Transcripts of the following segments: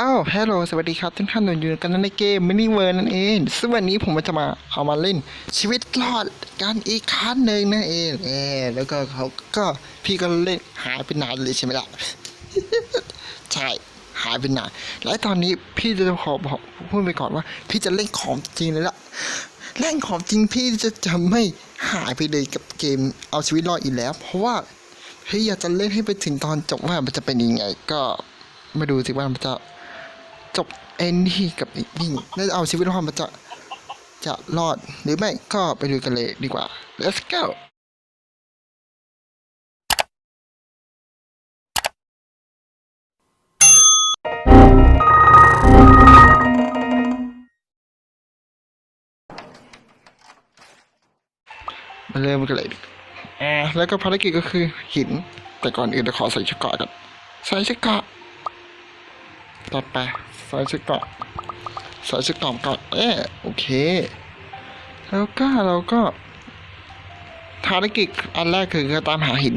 อ้าวฮัลโหลสวัสดีครับทุกท่านอยู่กันในเกมมินิเวิร์นั่นเองซึ่งวันนี้ผมจะมาเอามาเล่น ชีวิตรอดกันอีกครั้งหนึ่งนั่นเองเออแล้วก็เขาก็พี่ก็เล่นหายไปนานเลยใช่ไหมล่ะ ใช่หายไปนานและตอนนี้พี่จะขอบอกพูดไปก่อนว่า พี่จะเล่นของจริงเลยล่ะเล่นของจริงพี่จะจะไม่หายไปเลยกับเกมเอาชีวิตรอดอีกแล้ว เพราะว่าพี่อยากจะเล่นให้ไปถึงตอนจบว่ามันจะเป็นยังไง ก็มาดูสิว่ามันจะ จบเอ็นดี้กับไอ้นี่แล้วเอาชีวิตรอดมันจะจะรอดหรือไม่ก็ไปดูกันเลยดีกว่า let's go มาเริ่มกันเลยดีอ่าแล้วก็ภารกิจก็คือหิน แต่ก่อนอื่นเราขอใส่ชุดเกราะก่อนใส่ชุดเกราะ ต่อไปใส่ชุดเกราะใส่ชุดเกราะก่อนเออโอเค แล้วก็เราก็ภารกิจอันแรกคือตามหาหิน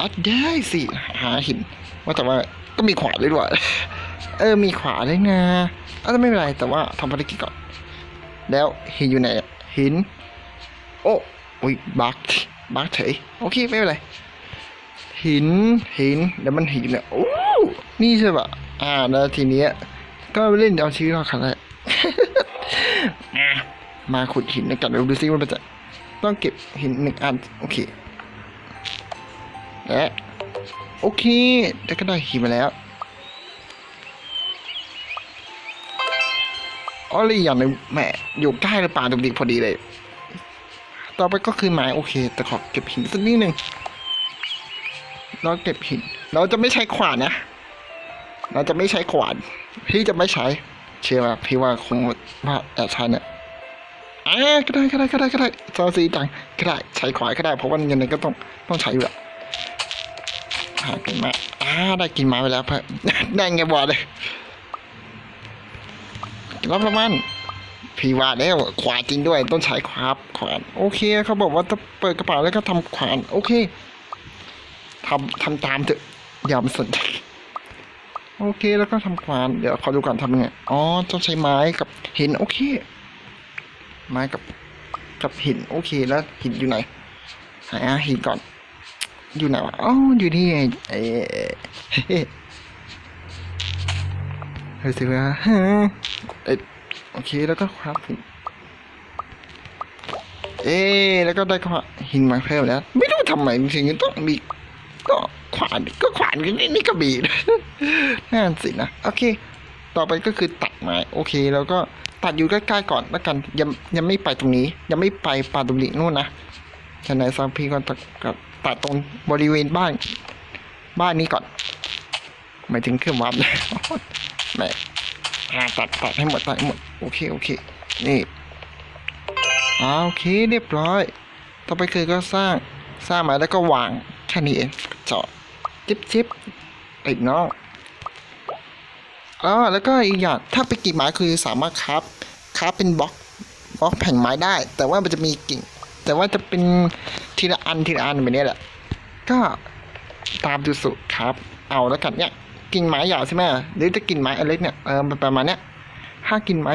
อัดได้สิหาหิน ว่าแต่ว่าก็มีขวานด้วยด้วยเออมีขวานด้วยนะเออไม่เป็นไรแต่ว่าทำภารกิจก่อน แล้วหินอยู่ไหนหิน โอ้อุ้ยบักบักเฉยโอเคไม่เป็นไรหินหินเดี๋ยวมันหินเนี่ยโอ้นี่ใช่ปะ อ่าแล้วทีเนี้ยก็เล่นเอาชีวิตรอดครั้งแรกอะมาขุดหินกันดูซิว่ามันจะต้องเก็บหินหนึ่งอันโอเคและโอเคแล้วก็ได้หินมาแล้วอ๋อเลยอย่างหนึ่งแหมอยู่ใกล้กับป่าดุกดิกพอดีเลย ต่อไปก็คือไม้โอเค แต่ขอเก็บหินสักนิดหนึ่งเราเก็บหิน เราจะไม่ใช้ขวานนะ เราจะไม่ใช้ขวาน พี่จะไม่ใช้ เชื่อไหมพี่ว่าคงว่าแอบใช้เนี่ยอ่าก็ได้ก็ได้ก็ได้ก็ได้ซอซีจังก็ได้ใช้ขวานก็ได้เพราะว่ายังไงก็ต้องต้องใช้อยู่แหละหากินมาอ่าได้กินม้ไปแล้วเพื่อได้ไงบอกเลยรับประมาณพี่ว่าแล้วขวานจริงด้วยต้องใช้ครับขวานโอเคเขาบอกว่าจะเปิดกระเป๋าแล้วก็ทำขวานโอเคทำทำตามเถอะอย่ามาสนใจ โอเคแล้วก็ทำควานเดี๋ยวขอดูก่อนทำยังไงอ๋อต้องใช้ไม้กับหินโอเค ไม้กับกับหินโอเคแล้วหินอยู่ไหนหาหินก่อน อยู่ไหนวะอ๋ออยู่นี่ไงไอ้เฮ้เฮ้ยสิวะฮะเอ้โอเคแล้วก็ครับหินเอ๊แล้วก็ได้ขวาหินมาเพิ่มแล้ว ไม่รู้ทำไมจริงๆต้องมีก็ ขวานก็ขวานกันนี่นี่ก็บีนะนั่นสินะโอเค ต่อไปก็คือตัดไม้โอเค แล้วก็ตัดอยู่ใกล้ๆก่อนแล้วกันยังยังไม่ไปตรงนี้ ยังไม่ไปป่าตรงนี้นู่นนะฉะนั้นซังพีก็ตัดกับตัดตรงบริเวณบ้าน บ้านนี้ก่อนหมายถึงเครื่องวัดแม่อ่าตัดตัดให้หมดตัดให้หมดโอเคโอเคนี่อ่าโอเคเรียบร้อย ต่อไปคือก็สร้างสร้างมาแล้วก็วางแค่นี้เองเจาะ จิ๊บจิ๊บไอ้น้องอ๋อแล้วก็อีกอย่างถ้าเป็นกิ่งไม้คือสามารถคราฟคราฟเป็นบล็อกบล็อกแผ่นไม้ได้ แต่ว่ามันจะมีกิ่ง แต่ว่าจะเป็นทีละอันทีละอันแบบนี้แหละ ก็ตามดูสุดครับ เอาแล้วกันเนี่ยกิ่งไม้ยาวใช่ไหมหรือจะกิ่งไม้อันเล็กเนี่ยเออประมาณเนี้ยถ้ากิ่งไม้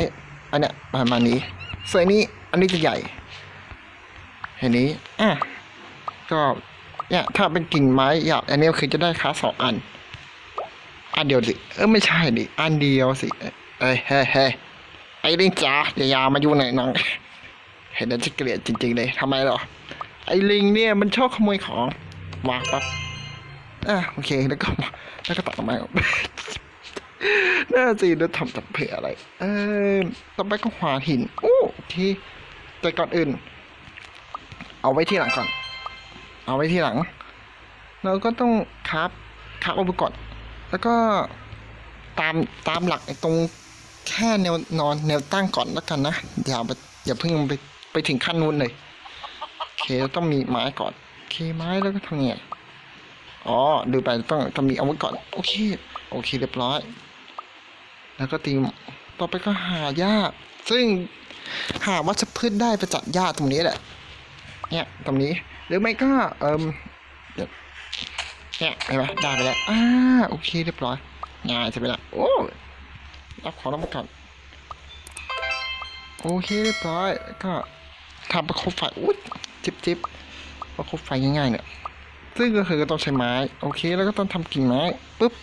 อันเนี้ยประมาณนี้ ส่วนนี้อันนี้จะใหญ่เห็นนี้อะก็ เนี่ยถ้าเป็นกิ่งไม้ยาวอันนี้คือจะได้ค้าสองอัน อันเดียวสิ เออไม่ใช่ดิ อันเดียวสิ เอ้ยเฮ้เฮ้ไอ้ลิงจ๋าอย่ายามาอยู่ไหนน้อง เห็นแล้วจะเกลียดจริง ๆ เลยทำไมหรอ ไอ้ลิงเนี่ยมันชอบขโมยของวางปั๊บอะโอเคแล้วก็มาแล้วก็ตัดออกมาน่าสิแล้วทำทำเพื่ออะไร เออต่อไปก็หาหินโอ้โอเคแต่ก่อนอื่น เอาไว้ที่หลังก่อน เอาไว้ที่หลัง เราก็ต้องคับคับเอาไปก่อนแล้วก็ตามตามหลักตรงแค่แนวนอนแนวตั้งก่อนแล้วกันนะอย่าไปอย่าเพิ่งไปไปถึงขั้นนู้นเลยโอเคต้องมีไม้ก่อนโอเคไม้แล้วก็ทำไงอ๋อดูไปต้องต้องมีอาวุธก่อนโอเคโอเคเรียบร้อย แล้วก็ตีต่อไปก็หาหญ้าซึ่งหาวัชพืชได้ประจัดหญ้าตรงนี้แหละเนี่ยตรงนี้ หรือไม่ก็เอิมเดี๋ยวเนี่ยเห็นไหมได้ไปแล้วอ่าโอเคเรียบร้อยง่ายใช่ไหมล่ะโอ้รับของรับประกันโอเคเรียบร้อยแล้วก็ทำประคบไฟอุ๊ยจิบจิบประคบไฟง่ายๆเนี่ยซึ่งก็คือต้องใช้ไม้โอเค แล้วก็ต้องทำกิ่งไม้ปุ๊บ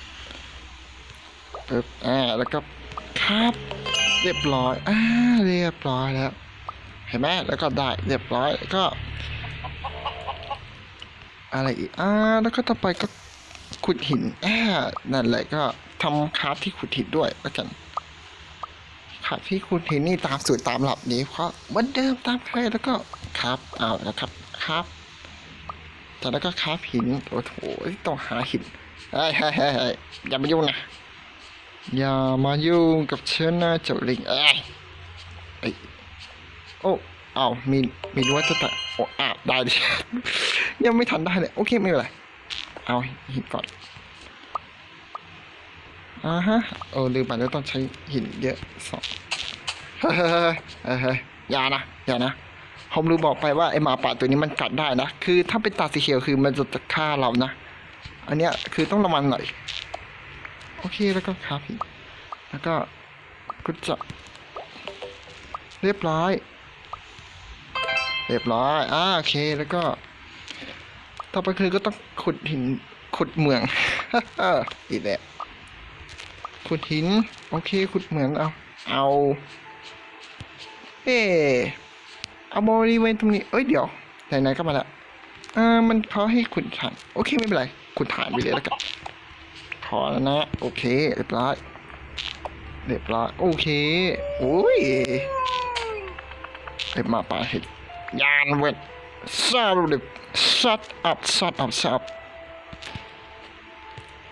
ปุ๊บอ่าแล้วก็ครับเรียบร้อยอ่าเรียบร้อยแล้ว เห็นไหมแล้วก็ได้เรียบร้อยแล้วก็ อะไรอีกอ่าแล้วก็ต่อไปก็ขุดหินอ่านั่นแหละก็ทำคราฟที่ขุดหินด้วยแล้วกันคราฟที่ขุดหินนี่ตามสูตรตามหลับนี้เพราะเหมือนเดิมตามเคยแล้วก็ครับเอาแล้วครับครับจากนั้นก็คราฟหินโอ้โหต้องหาหินเฮ้ยเฮ้ยเฮ้ยอย่ามายุ่งนะอย่ามายุ่งกับเชื้อหน้าเจ้าลิงเอ้ยไอ้โอ้ อามีมีรั้วจะตัดโอ้อาได้ดิยังไม่ทันได้เลยโอเคไม่เป็นไรเอาหินก่อนอ่าฮะเออลืมไปแล้วต้องใช้หินเยอะสองเฮ้ยเฮ้ยเฮ้ยอย่านะอย่านะผมรู้บอกไปว่าไอหมาป่าตัวนี้มันกัดได้นะ คือถ้าเป็นตาสีเขียวคือมันจะฆ่าเรานะ อันเนี้ยคือต้องระวังหน่อย โอเคแล้วก็ครับหินแล้วก็กุจะเรียบร้อย เรียบร้อยอ่าโอเคแล้วก็ ต่อไปคือก็ต้องขุดหินขุดเหมือง อีกแล้วขุดหิน โอเคขุดเหมืองเอาเอา เอเอาบริเวณตรงนี้ เอ้ยเดี๋ยวไหนๆก็มาล้วเออมันเขาให้ขุดฐาน โอเคไม่เป็นไรขุดฐานไปเลยแล้วกันขอแล้วนะ โอเค เรียบร้อยเรียบร้อยโอเคโอ้ยเรียบมาป่าเห็ด ยานเวทซาลูดิซัดอัพซัดอัพซัด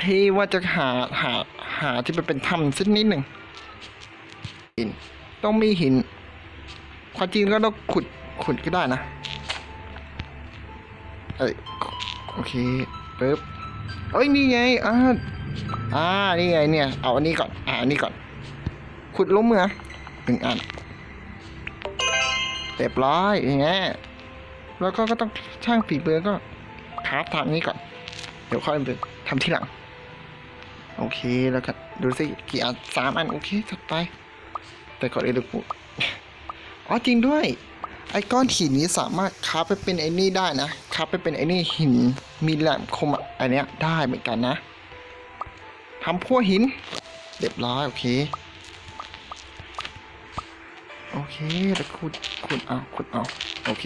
ที่ว่าจะหาหาหาที่มันเป็นถ้ำสักนิดหนึ่งหินต้องมีหินความจริงก็ต้องขุดขุดก็ได้นะเอ้ยโอเคปึ๊บเอ้ยนี่ไงอ่าอ่านี่ไงเนี่ยเอาอันนี้ก่อนอ่าอันนี้ก่อน ขุดล้มเหรอหนึ่งอัน เรียบร้อยอย่างเงี้ยแล้วก็ก็ต้องช่างฝีมือก็คราฟทางนี้ก่อน เดี๋ยวค่อยไปทำที่หลัง โอเคแล้วก็ดูสิกี่อันสามอันโอเคจัดไป แต่ก่อนอื่นเดี๋ยวกูอ๋อจริงด้วย ไอ้ก้อนหินนี้สามารถคราฟไปเป็นไอ้นี่ได้นะคราฟไปเป็นไอ้นี่หินมีแหลมคมอะอันเนี้ยได้เหมือนกันนะทำพั่วหินเรียบร้อยโอเค โอเคแล้วขุดขุดเอาขุดเอาโอเค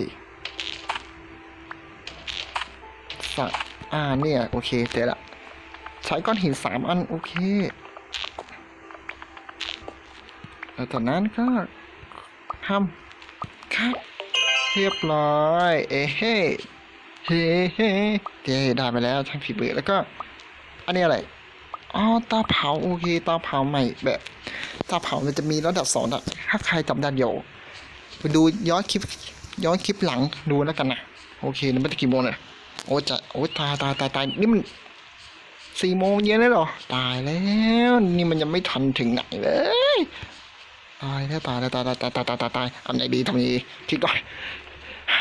สักอ่าเนี่ยโอเคเสร็จละใช้ก้อนหินสามอันโอเคแล้วจากนั้นก็ทำครับ เรียบร้อย เอ้เฮ้เฮ้เฮ้เจได้ไปแล้วช่างฝีมือแล้วก็ อันนี้อะไรอ๋อตาเผาโอเคตาเผาใหม่แบบ เตาเผามันจะมีระดับสองอะถ้าใครจำได้เดี๋ยวไปดูย้อนคลิปย้อนคลิปหลังดูแล้วกันนะโอเคนี่ม่ได้กี่โมงเลยโอ้จะโอ้ตายตายตายตายนี่มันสี่โมงเย็นแล้วหรอ ตายแล้ว นี่มันยังไม่ทันถึงไหนเลยตายแล้วตายแล้วตายตายตายตายตายตายตายอันไหนดีทำนี้คิดก่อน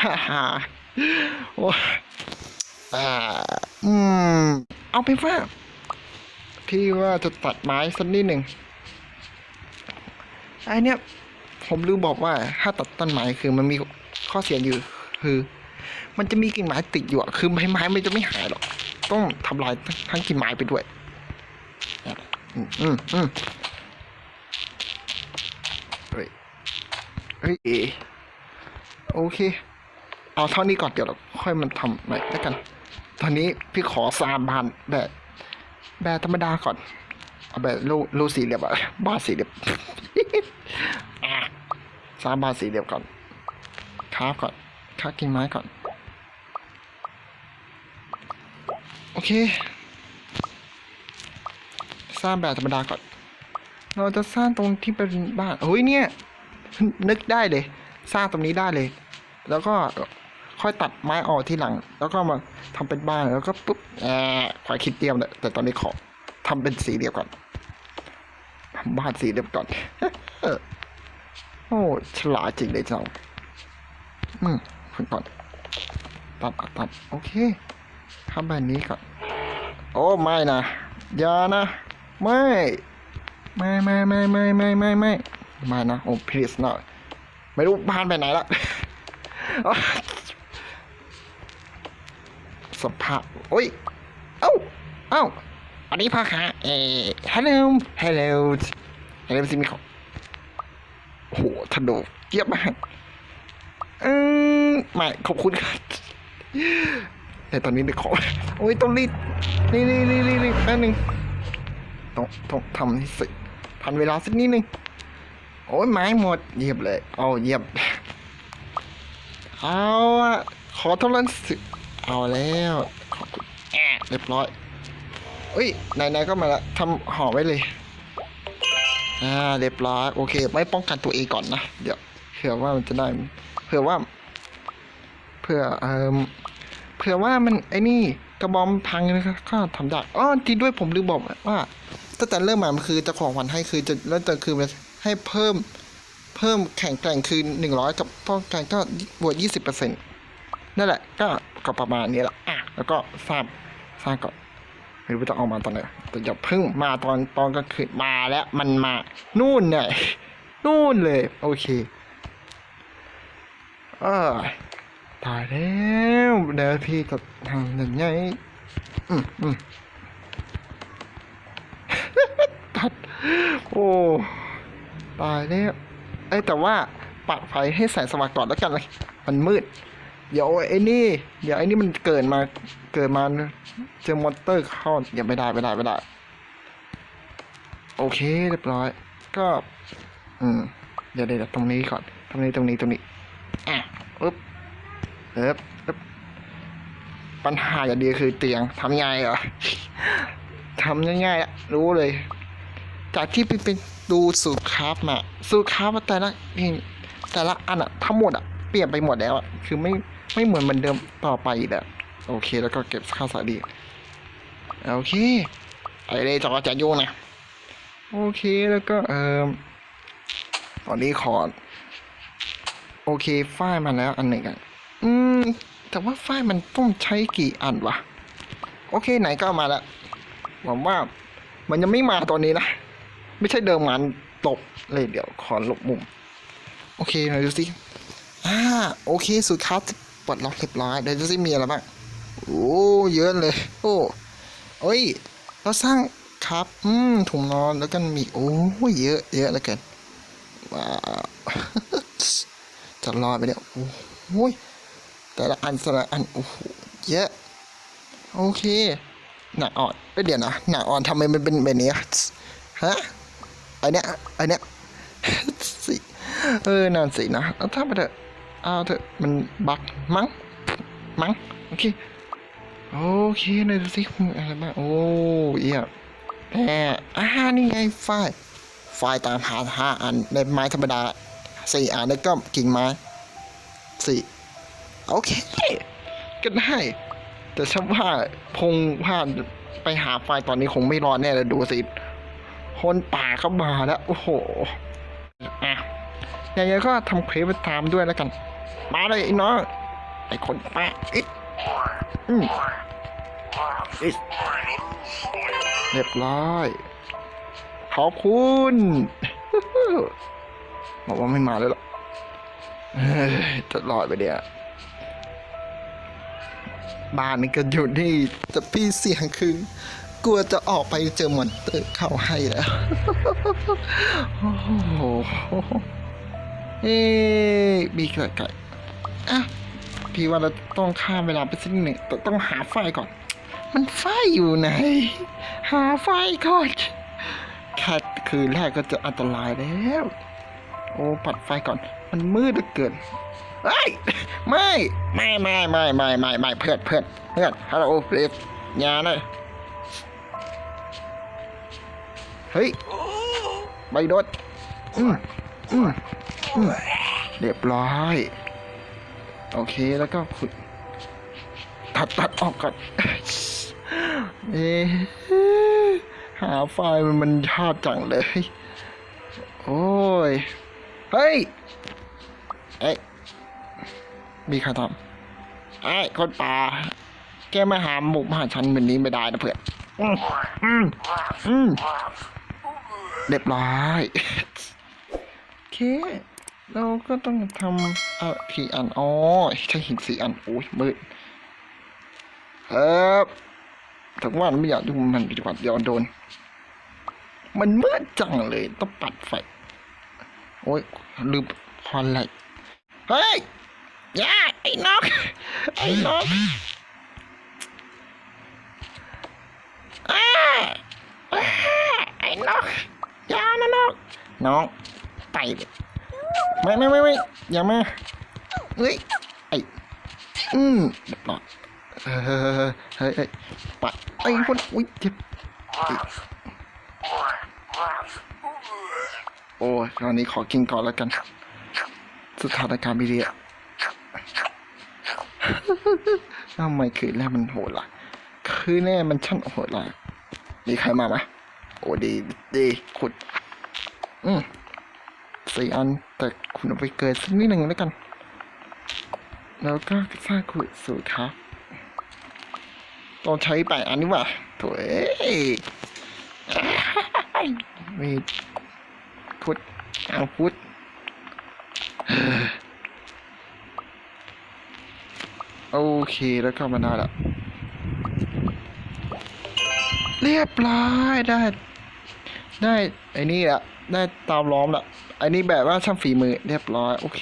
ฮ่าฮ่าโอ้อ่าอืมเอาไปว่าพี่ว่าจะตัดไม้สักนิดหนึ่ง ไอเนี้ยผมลืมบอกว่าถ้าตัดต้นไม้คือมันมีข้อเสียอยู่คือ มันจะมีกิ่งไม้ติดอยู่อะคือไม้ไม้มันจะไม่หายหรอก ต้องทำลายทั้งกิ่งไม้ไปด้วย อืมอืมเฮ้ยเฮ้ยโอเค เอาเท่านี้ก่อนเดี๋ยวเราค่อยมันทำใหม่แล้วกัน ตอนนี้พี่ขอสามบานแบบแบบธรรมดาก่อน เอาแบบรูรูสี่เหลี่ยมอะบ้านสี่เหลี่ยมอะสามบานสี่เหลี่ยมก่อนค้าฟก่อนค้ากิ่งไม้ก่อน โอเค สร้างแบบธรรมดาก่อน เราจะสร้างตรงที่เป็นบ้านเฮ้ยเนี่ย นึกได้เลย สร้างตรงนี้ได้เลย แล้วก็ค่อยตัดไม้ออกที่หลัง แล้วก็มาทำเป็นบ้านแล้วก็ปุ๊บแอบควายคิดเตรียมเลยแต่ตอนนี้ขอ ทำเป็นสีเดียวก่อนทำบ้านสีเดียวก่อนโอ้ฉลาดจริงเลยเจ้าอืมคุณก่อนตัดตัดโอเคทำแบบนี้ก่อน โอ้ไม่นะอย่านะไม่ไม่ไม่ไม่ไม่ไม่ไม่ไม่มานะโอ้ please หน่อยไม่รู้บ้านไปไหนละสภาพโอ้ยเอ้าเอ้า อันนี้พ่อค้าเอ่อ hello hello hello สิมีของโอ้โหถนนเยียบมากอืมไม่ขอบคุณครับแต่ตอนนี้เดี๋ยวขอโอ้ยต้องรีบนี่นี่นี่นี่นี่แป๊บนึงต้องต้องทำให้เสร็จทันเวลาสักนิดนึงโอ้ยไม้หมดเยียบเลยเอาเยียบเอาขอะขอโทษสิเอาแล้วขอบคุณแอะเรียบร้อย อ้ยไหนๆก็มาละทำห่อไว้เลย อ่าเรียบร้อยโอเค ไม่ป้องกันตัวเองก่อนนะ เดี๋ยวเผื่อว่ามันจะได้เผื่อว่า เผื่อเอ่อเผื่อว่ามันไอ้นี่กระบอมพังนะครับก็ทำได้อ๋อจริงด้วยผมลืมบอกว่าตั้งแต่เริ่มมามันคือจะของขวัญให้คือจะแล้วจะคือให้เพิ่มเพิ่มแข็งแกร่งคือหนึ่งร้อยกับป้องกันก็บวกยี่สิบเปอร์เซ็นต์นั่นแหละก็ก็ประมาณนี้แหละอะแล้วก็สร้างสร้างก่อน ไม่รู้จะเอามาตอนไหนแต่อย่าเพิ่งมาตอนตอนกลางคืนมาแล้วมันมา นู่นเนี่ยนู่นเลย โอเคเออตายแล้วเดี๋ยวพี่จะทำยังไงอืมอืมตัด โอ้ตายแล้วเอ้แต่ว่าปัดไฟให้แสงสว่างก่อนแล้วกันเลยมันมืด เดี๋ยวไอ้นี่ เดี๋ยวไอ้นี่มันเกิดมาเกิดมาเจอมอนเตอร์เข้าอย่าไม่ได้ไม่ได้ไม่ได้ โอเคเรียบร้อย ก็ อืมเดี๋ยวเดี๋ยวตรงนี้ก่อนตรงนี้ตรงนี้ตรงนี้อะอึ๊บเอ๊บอึ๊บปัญหาอย่างเดียวคือเตียงทำยังไงเหรอทำง่ายๆรู้เลย จากที่เป็นดูสูตรคราฟมาสูตรคราฟมาแต่ละแต่ละอันอะทั้งหมดอะเปลี่ยนไปหมดแล้วอะคือไม่ ไม่เหมือนเหมือนเดิมต่อไปอีกแบบโอเค แล้วก็เก็บค่าสายดีโอเคไอเลยจอจะยุ่งนะ โอเคแล้วก็เออตอนนี้ขอโอเคฝ้ายมาแล้วอันหนึ่งอะอืม แต่ว่าฝ้ายมันต้องใช้กี่อันวะ โอเคไหนก็มาแล้วหวังว่ามันยังไม่มาตอนนี้นะ ไม่ใช่เดิมมันตบเลยเดี๋ยวขอหลบมุม โอเคหน่อยดูสิอ่าโอเคสุดครับ ปลดล็อกเรียบร้อยเดี๋ยวดูสิมีอะไรบ้างโอ้เยอะเลย โอ้เอ้ยเราสร้างครับ อืมถุงนอนแล้วกันมีโอ้ยเยอะเยอะแล้วกันว้าวจะรอไปเนี่ยโอ้ยแต่ละอันแต่ละอันโอ้โหเยอะโอเคหนักอ่อนเอ้ยเดี๋ยวนะหนักอ่อนทำไมมันเป็นแบบนี้อะฮะไอเนี้ยไอเนี้ยสิเออนั่นสินะเอาถ้าไปเถอะ อาเถอะมันบักมั้งมั้งโอเคโอเคเลยดูสิอะไรบ้างโอ้เยี่ยแหมอ่านี่ไงไฟไฟตามหาห้าอันในไม้ธรรมดาสี่อันแล้วก็กิ่งไม้สี่โอเคก็ได้แต่ฉันว่าพงผ่านไปหาไฟตอนนี้คงไม่รอดแน่เลยดูสิคนป่าเข้ามาแล้ว โอ้โหอะอย่างไรก็ทำเควสไปตามด้วยแล้วกัน มาเลยไอ้น้องไอ้คนป่าอิดอืมอิดเรียบร้อย ขอบคุณบอกว่าไม่มาเลยหรอกเฮ้ยจะรอดไปเดี๋ยวบ้านนี่ก็อยู่นี่แต่พี่เสียงคือกลัวจะออกไปเจอมอนเตอร์เข้าให้แล้ว โอ้โห เอ๊ะมีไก่ไก่อะพี่ว่าเราต้องข้ามเวลาไปสักนิดหนึ่งแต่ต้องหาไฟก่อน มันไฟอยู่ไหน หาไฟก่อนแค่คืนแรกก็จะอันตรายแล้ว โอ้ปัดไฟก่อน มันมืดเหลือเกินเฮ้ยไม่ไม่ไม่ไม่ไม่ไม่ไม่เพื่อนเพื่อนเพื่อนฮัลโหลเรียยาหน่อยเฮ้ยใบโดดอืมอืมอืม เรียบร้อย โอเคแล้วก็ขุดตัดตัดออกก่อนเอหาไฟล์มันมันยากจังเลย โอ้ย เฮ้ย เอ้ยมีใครทำไอ้คนป่า แกมาหาหมุกมาหาฉันแบบนี้ไม่ได้นะเพื่อน อืมอืมอืมเรียบร้อย โอเค เราก็ต้องทำอะกี่อันอ๋อใช้หินสี่อันโอ้ยมืดครับถึงว่าไม่อยากดูมันดีกว่าเดี๋ยวโดน มันมืดจังเลยต้องปัดไฟ โอ้ยลืมควันไหลเฮ้ยย่าไอ้นกไอ้นกอ้าอ้าไอ้นกย่านะนกน้องไปเลย ไม่ไม่ไม่ไม่อย่ามาเฮ้ยไออืมเรียบร้อยเฮ้ยเฮ้ยเฮ้ยเฮ้ยไปไอ้คนอุ้ยเจ็บโอ้ยตอนนี้ขอกินก่อนแล้วกัน สถานการณ์ไม่ดีอะทำไมคือแรกมันโหดล่ะ คือแน่มันช่างโหดล่ะมีใครมาไหมโอ้ดีดีขุด อืม สี่อัน แต่คุณเอาไปเกิดสักนิดหนึ่งแล้วกัน แล้วก็สร้างขุดสูตรครับต้องใช้แปดอันนี่ว่าโถ่เอ้ยมีพุทธเอาพุทธโอเคแล้วก็มาได้ละเรียบร้อยได้ ได้ไอ้นี่ละได้ตามล้อมละ อ้นี่แบบว่าช่างฝีมือเรียบร้อย โอเค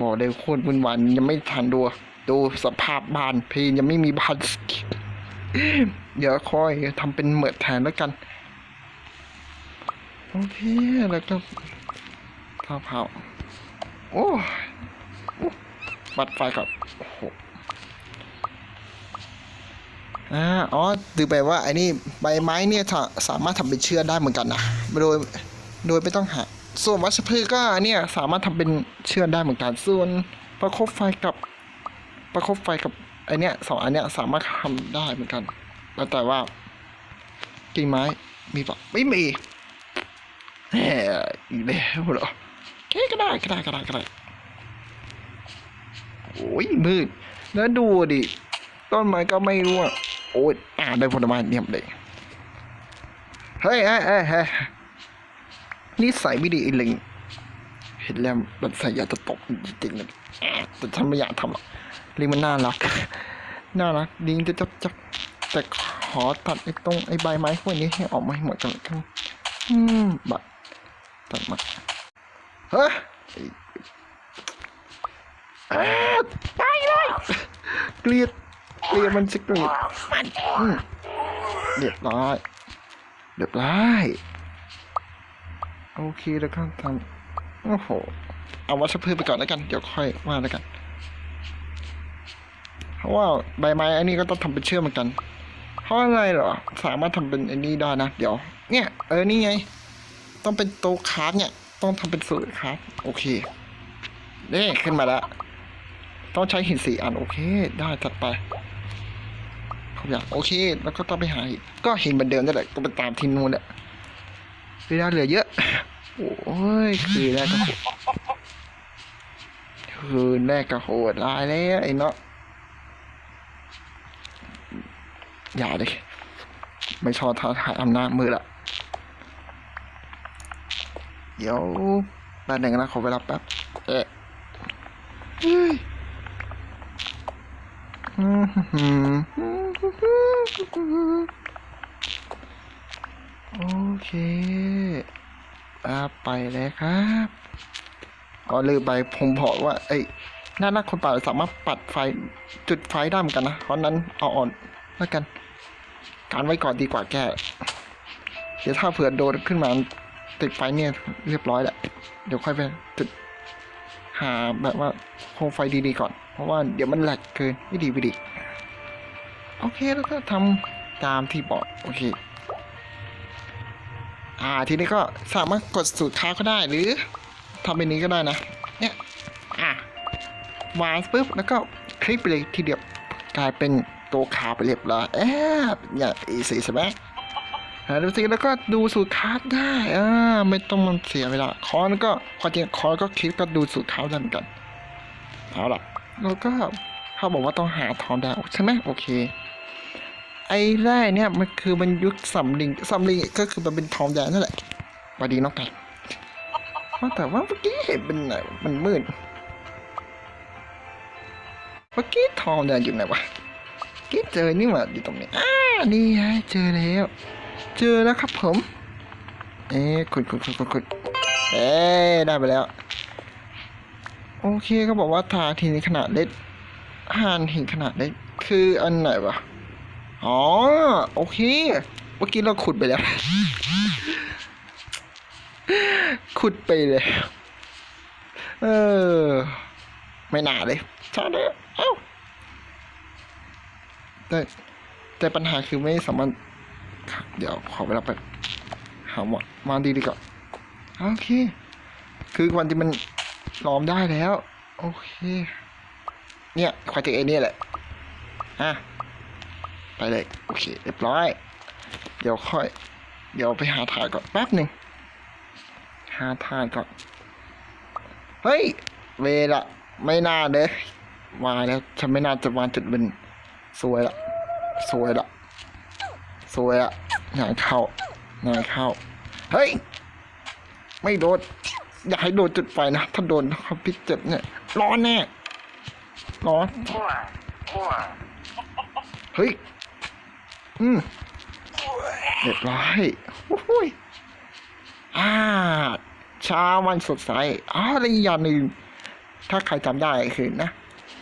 บอกเลยโคตรวุ่นวายยังไม่ทันดูดูสภาพบ้านพียังไม่มีบ้านเดี๋ยวคอยทำเป็นเหมือดแทนแล้วกัน โอเค แล้วก็ข้าวเผาโอ้บัดไฟก่อนโอ้โหอ่าอ๋อดูไปว่าไอ้นี่ใบไม้เนี่ยสามารถทำเป็นเชือกได้เหมือนกันนะโดย โดยไม่ต้องหาส่วนวัชพืชก็เนี่ยสามารถทำเป็นเชือกได้เหมือนกันส่วนประคบไฟกับประคบไฟกับไอเนี้ยสองอันเนี้ยสามารถทำได้เหมือนกัน แล้วแต่ว่ากิ่งไม้มีปะไม่มีแหมอีกแล้วเหรอโอเคก็ได้ก็ได้ก็ได้ก็ได้โอ้ยมืดแล้วดูดิต้นไม้ก็ไม่ร่วงโอ้ยอ่าได้ผลไม้เนียมเลยเฮ้ยเฮ้ยเฮ้ยเฮ้ย นิสัยไม่ดีไอ้ลิงเห็นแล้วมันใส่อยากจะตบจริงๆเลยแต่ฉันไม่อยากทำหรอกลิงมันน่ารัก น่ารักลิงจะจับจับแต่ขอตัดไอ้ตรงไอ้ใบไม้พวกนี้ให้ออกมาให้หมดกันแล้วกันอืมบัดตัดมาเฮ้ยอ้าวไปเลยเกลียดเกลียดมันสิเกลียดมันเรียบร้อยเรียบร้อย โอเคแล้วก็ทำโอ้โห เอาวัชพืชไปก่อนแล้วกัน เดี๋ยวค่อยว่าแล้วกัน เพราะว่าใบไม้อันนี้ก็ต้องทำเป็นเชื่อกเหมือนกัน เพราะอะไรเหรอ สามารถทำเป็นอันนี้ได้นะ เดี๋ยว เนี่ย เออ นี่ไง ต้องเป็นโต๊ะคาร์ดเนี่ย ต้องทำเป็นสูตรคาร์ดโอเคนี่ขึ้นมาแล้ว ต้องใช้หินสี่อันโอเค ได้จัดไปขอบอยางโอเค แล้วก็ต้องไปหาหินก็หินเหมือนเดิมนั่นแหละก็ไปตามที่นู่นแหละ เวลาเหลือเยอะ โอ้ยคือแรกก็โหดคือแรกก็โหดร้ายแล้วไอ้เนาะอย่าเลยไม่ชอบท้าทายอำนาจมือละเดี๋ยวแป๊บหนึ่งนะขอเวลาแป๊บเอ๊ะอืม โอเคอาไปเลยครับอ๋อลืมไปผมบอกว่าเอ้หน้าหน้าคนป่าสามารถปัดไฟจุดไฟได้เหมือนกันนะ เพราะนั้นเอาอ่อนแล้วกัน การไว้ก่อนดีกว่าแกเดี๋ยวถ้าเผื่อโดนขึ้นมาติดไฟเนี่ยเรียบร้อยแหละ เดี๋ยวค่อยไปจุดหาแบบว่าโคมไฟดีๆก่อน เพราะว่าเดี๋ยวมันแหลกเกินไม่ดีไม่ดี โอเคแล้วก็ทำตามที่บอก โอเค อ่าทีนี้ก็สามารถกดสูตรค้าก็ได้หรือทำเป็นนี้ก็ได้นะเนี่ยอะวางปุ๊บแล้วก็คลิกไปเลยทีเดียวกลายเป็นตัวขาไปเรียบร้อยแอบเนี่ยอีสีใช่ไหมอ่าดูสิแล้วก็ดูสูตรค้าได้อ่าไม่ต้องมันเสียเวลาคอนก็ความจริงคอนก็คลิกก็ดูสูตรค้าได้เหมือนกันเอาล่ะแล้วก็เขาบอกว่าต้องหาทองดาวใช่ไหมโอเค ไอ้แร่เนี่ยมันคือมันยุคสำลิงสำลิงก็คือมันเป็นทองแดงนั่นแหละสวัสดีน้องไก่ว่าแต่ว่าเมื่อกี้เห็นเป็นไหนมันมืดเมื่อกี้ทองแดงอยู่ไหนวะกี้เจอนี่หว่าอยู่ตรงนี้อ่านี่ไงเจอแล้ว เจอแล้วครับผม เอ๊ะขุดขุดขุดขุดขุดเอ๊ะได้ไปแล้ว โอเคเขาบอกว่าทาทีนขนาดเล็กหานหินขนาดเล็กคืออันไหนวะ อ๋อ โอเค เมื่อกี้เราขุดไปแล้ว ขุดไปเลยเออ ไม่น่าเลยใช่เลยเอ้าแต่แต่ปัญหาคือไม่สามารถ เดี๋ยวขอเวลาไปหาหมดมาดีดีกว่าโอเค คือวันที่มันล้อมได้แล้ว โอเค เนี่ยควายเจอไอ้เนี่ยแหละอะ ไปเลยโอเคเรียบร้อย เดี๋ยวค่อย เดี๋ยวไปหาถ่ายก่อนแป๊บหนึ่งหาถ่ายก่อน เฮ้ย เวละไม่น่าเลยมาแล้วฉันไม่น่าจะมาจุดเป็นสวยละ สวยละ สวยละงานเข้างานเข้า เฮ้ย ไม่โดนอย่าให้โดนจุดไฟนะ ถ้าโดนเขาพิษเจ็บเนี่ย ร้อนแน่ ร้อน เฮ้ย อืมเรียบร้อยโอ้ยอ่าเช้าวันสดใสอ๋อแล้วอีกอย่างหนึ่งถ้าใครจำได้คือนะ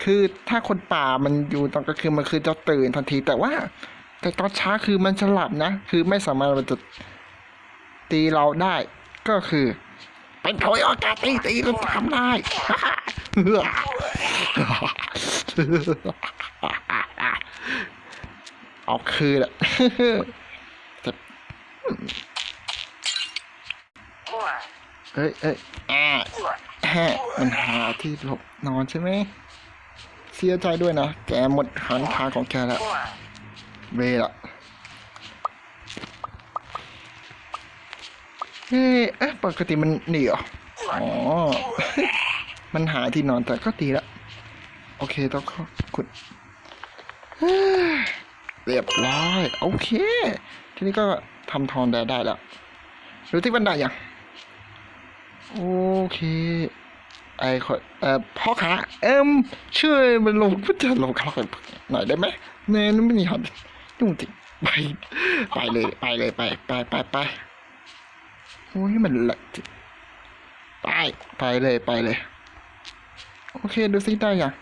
คือถ้าคนป่ามันอยู่ตอนกลางคืนมันคือจะตื่นทันทีแต่ว่า แต่ตอนเช้าคือมันจะหลับนะ คือไม่สามารถมันจะตีเราได้ ก็คือ เป็นโถยอากาศตีตีเราทำได้ เอาคืนอะแต่เอ้ยเอ้ยอ่าแฮะมันหาที่หลบนอนใช่ไหมเสียใจด้วยนะ แกหมดหันทางของแกแล้วเวละเฮ้ยเอ๊ะปกติมันหนีเหรออ๋อ มันหาที่นอนแต่ก็ดีละ โอเคต้องขุด เรียบร้อยโอเค ทีนี้ก็ทำทองได้ได้แล้วดูที่บันไดยังโอเคไอ้คนเอ่อพ่อค้าเอ็มช่วยมันลงพุทธลงคลอยหน่อยได้ไหมเนนไม่มีหันยุ่งจริไปไปเลยไปเลยไปไปไปไปโอ้ยมันหลักจริงไปไปเลยไปเลย โอเคดูซิได้ยัง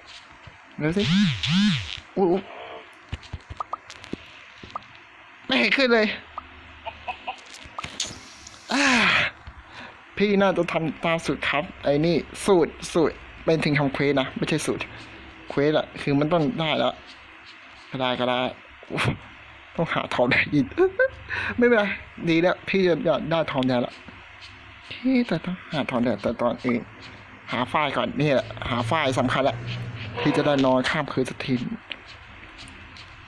ดูสิอู้อู้ไม่ เห็นขึ้นเลย พี่น่าจะทำตามสูตรครับ ไอ้นี่สูตรสูตรเป็นถึงทำเควสนะ ไม่ใช่สูตร เควสอะคือมันต้องได้แล้วก็ได้ก็ได้ต้องหาทองแดงอีกไม่เป็นไรดีแล้ว พี่จะได้ทองแดงแล้วพี่แต่ต้องหาทองแดงแต่ตอนเองหาไฟล์ก่อนนี่แหละหาไฟล์สำคัญแหละพี่จะได้นอนข้ามคืนสักที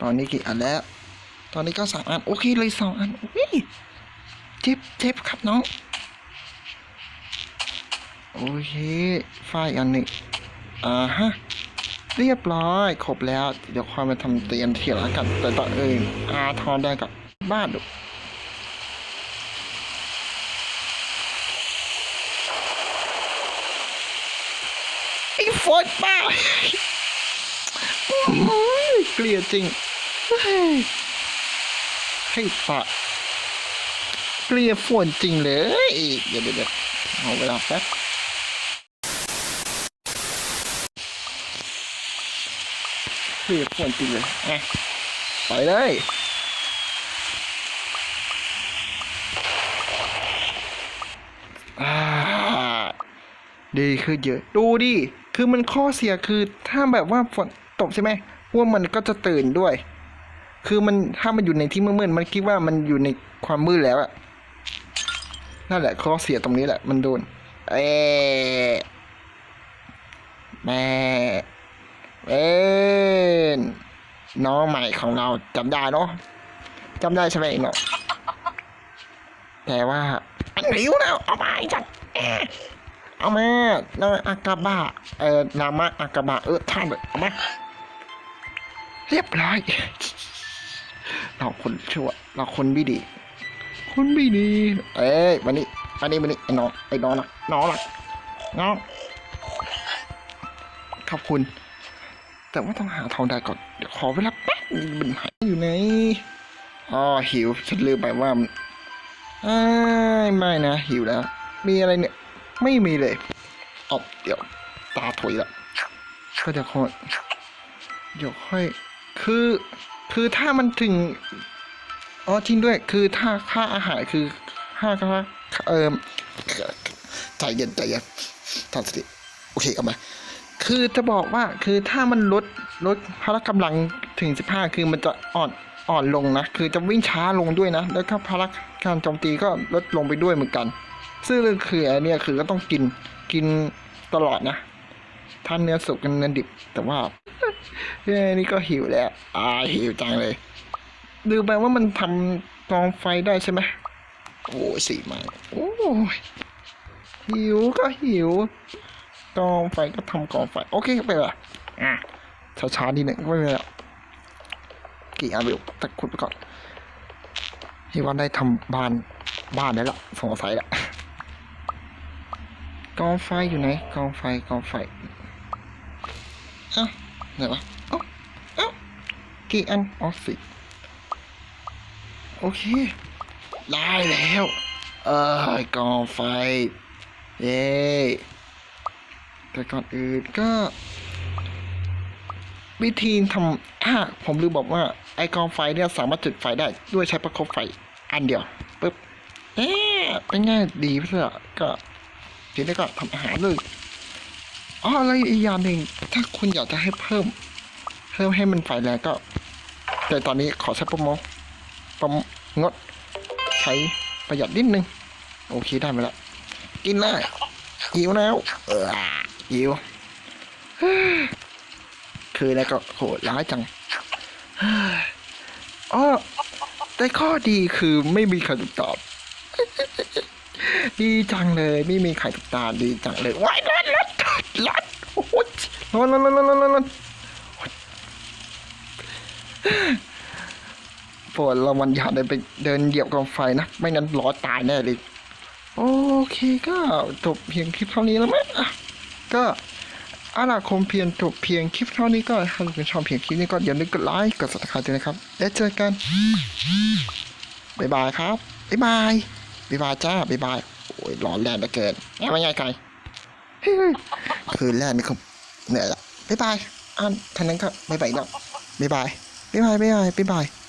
ตอนนี้กี่อันแล้ว ตอนนี้ก็สามอันโอเคเลยสองอันอุ้ยเจ็บเจ็บครับน้องโอเคไฟอันหนึ่งอ่าฮะเรียบร้อยครบแล้ว เดี๋ยวคอยมาทำเตียนเทียละกันแต่ตอนเองอาทอนได้กับบ้านดูไอ้ฟอนป้าโอ้ยเกลียดจริง ให้ปะเกลียฝนจริงเลยเดี๋ยวเดี๋ยวเดี๋ยวเอาเวลาแป๊บเกลียฝนจริงเลยอะไปเลยดีขึ้นเยอะ ดูดิ คือมันข้อเสียคือถ้าแบบว่าฝนตกใช่ไหมว่ามันก็จะตื่นด้วย คือมันถ้ามันอยู่ในที่มืดๆมันคิดว่ามันอยู่ในความมืดแล้วอะนั่นแหละข้อเสียตรงนี้แหละ มันโดน เอ๊แม่เอ็นน้องใหม่ของเราจำได้เนาะจำได้ใช่ไหมเนาะแต่ว่าอันหิวแล้วเอาไปจังแอะเอามานาอากาบะเอ่อนามะอากาบะเออท่านเอามาเรียบร้อย เราคนชั่ว เราคนไม่ดี คนไม่ดี เอ้ยมานี่มานี่มานี่ไอ้น้องไอ้น้องนะน้องนะน้องขอบคุณ แต่ว่าต้องหาทองได้ก่อน เดี๋ยวขอเวลาแป๊บนึงมันหายอยู่ไหนอ๋อหิวฉันลืมไปว่ามันอ้ายไม่นะหิวแล้ว มีอะไรเนี่ย ไม่มีเลยเอาเดี๋ยว ตาถอยละก็เดี๋ยวค่อยเดี๋ยวค่อยคือ คือถ้ามันถึงอ๋อจริงด้วย คือถ้าค่าอาหารคือค่าค่าเอ่อใจเย็นใจเย็นตั้งสติโอเคเอามา คือจะบอกว่าคือถ้ามันลดลดพละกำลังถึง15คือมันจะอ่อนอ่อนลงนะ คือจะวิ่งช้าลงด้วยนะ แล้วก็พละการโจมตีก็ลดลงไปด้วยเหมือนกัน ซึ่งคืออันเนี้ยคือก็ต้องกินกินตลอดนะถ้านเนื้อสุกกับเนื้อดิบแต่ว่า เอ้ยนี่ก็หิวแล้วอ่าหิวจังเลย ดูไปว่ามันทำกองไฟได้ใช่ไหมโอ้สี่ไม้โอ้ยหิวก็หิวกองไฟก็ทำกองไฟ โอเคไปละอะช้าๆนิดหนึ่งไม่เป็นไรกี่อาวิวแต่ขุดไปก่อนที่ว่าได้ทำบ้านบ้านได้ละสงสัยละกองไฟอยู่ไหนกองไฟกองไฟอ้า ไหนวะเอ้าเอ้ากี่อันอ๋อสิโอเค ได้แล้ว เออกองไฟ เย้แต่ก่อนอื่นก็ วิธีทำอะผมลืมบอกว่า ไอกองไฟเนี่ยสามารถจุดไฟได้ด้วยใช้ประคบไฟอันเดียวปึ๊บเอ๊ะเป็นไงดีเพื่อก็ทีนี้ก็ทำอาหารเลย อ๋ออะไรอีกอย่างหนึ่งถ้าคุณอยากจะให้เพิ่ม เพิ่มให้มันไฟแรงก็ แต่ตอนนี้ขอใช้โปรโมโปรโมงด ใช้ประหยัดนิดนึง โอเคได้มาแล้วกินเลยหิวแล้ว เออหิวคือแล้วก็โหดร้ายจังอ๋อแต่ข้อดีคือไม่มีใครติดตอบ ดีจังเลย ไม่มีใครติดตามดีจังเลยว้ายร้อนร้อนร้อนโอ้ ยร้อนร้อนร้อนอนนอนโปรดระวังอย่าเดินไปเดินเหยียบกองไฟนะ ไม่นั้นร้อนตายแน่เลย โอเคก็จบเพียงคลิปเท่านี้แล้วมั้ยอะก็อาล่ะคงเพียงจบเพียงคลิปเท่านี้ก็ถ้าคุณชอบเพียงคลิปนี้ก็อย่าลืมกดไลค์กด subscribe ด้วยนะครับแล้วเจอกันบ๊ายบายครับบ๊ายบายบ๊ายบายจ้าบ๊ายบายโอ้ยร้อนแรงเหลือเกินแอบไม่ไงไกลคืนแรกนี่ก็ เหนื่อยละบ๊ายบายอ่านทันนั้นก็บ๊ายบายแล้วบ๊ายบายบ๊ายบายบ๊ายบายบ๊ายบาย